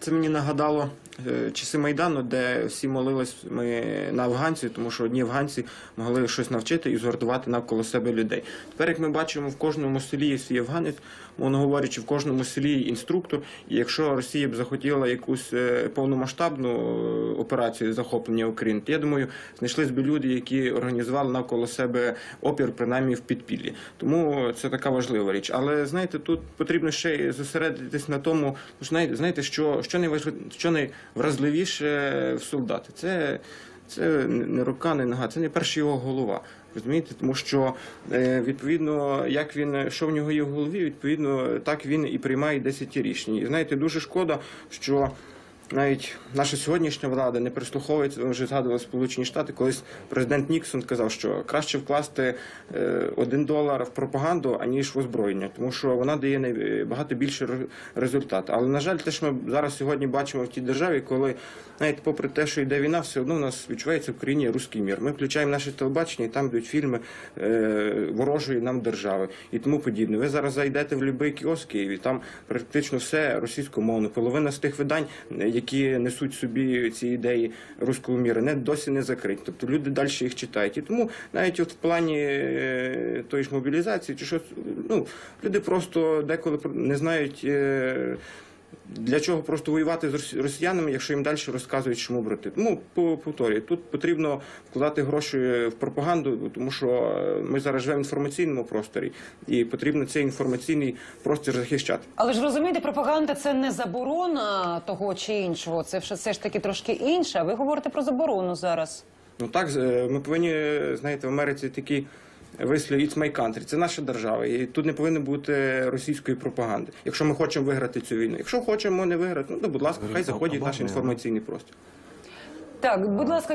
Це мені нагадало часи Майдану, де всі молились ми на афганців, тому що одні афганці могли щось навчити і згуртувати навколо себе людей. Тепер, як ми бачимо, в кожному селі є свій афганець, мовно говорячи, в кожному селі інструктор. І якщо Росія б захотіла якусь е, повномасштабну е, операцію захоплення України, то я думаю, знайшлись би люди, які організували навколо себе опір, принаймні в підпіллі. Тому це така важлива річ. Але знаєте, тут потрібно ще зосередитись на тому, знаєте, що, що, найваж... що найвразливіше в солдати. Це, це не рука, не нога, це не перша його голова. Розумієте, тому що е, відповідно, як він що в нього є в голові, відповідно, так він і приймає 10 рішень. І знаєте, дуже шкода, що навіть наша сьогоднішня влада не прислуховується. Ви вже згадували Сполучені Штати. Колись президент Ніксон казав, що краще вкласти е, один долар в пропаганду аніж в озброєння, тому що вона дає набагато більший ре- результат. Але на жаль, те, що ми зараз сьогодні бачимо в тій державі, коли навіть попри те, що йде війна, все одно в нас відчувається в країні руський мір. Ми включаємо наше телебачення, і там йдуть фільми е, ворожої нам держави і тому подібне. Ви зараз зайдете в будь-який кіоск Києві, там практично все російськомовно. Половина з тих видань, які несуть собі ці ідеї руського міра, не досі не закриті. Тобто люди далі їх читають. І тому навіть от в плані е, тої ж мобілізації, чи щось, ну люди просто деколи не знають. Для чого просто воювати з рос- росіянами, якщо їм далі розказують, чому брати? По- повторюю, тут потрібно вкладати гроші в пропаганду, тому що е, ми зараз живемо в інформаційному просторі, і потрібно цей інформаційний простір захищати. Але ж розумієте, пропаганда це не заборона того чи іншого. Це все, ж таки трошки інше. А ви говорите про заборону зараз. Ну так е, ми повинні знаєте, в Америці такі вислів «It's my country», це наша держава, і тут не повинно бути російської пропаганди. Якщо ми хочемо виграти цю війну, якщо хочемо не виграти, ну то будь ласка, хай заходять в наш інформаційний простір. Так, будь ласка,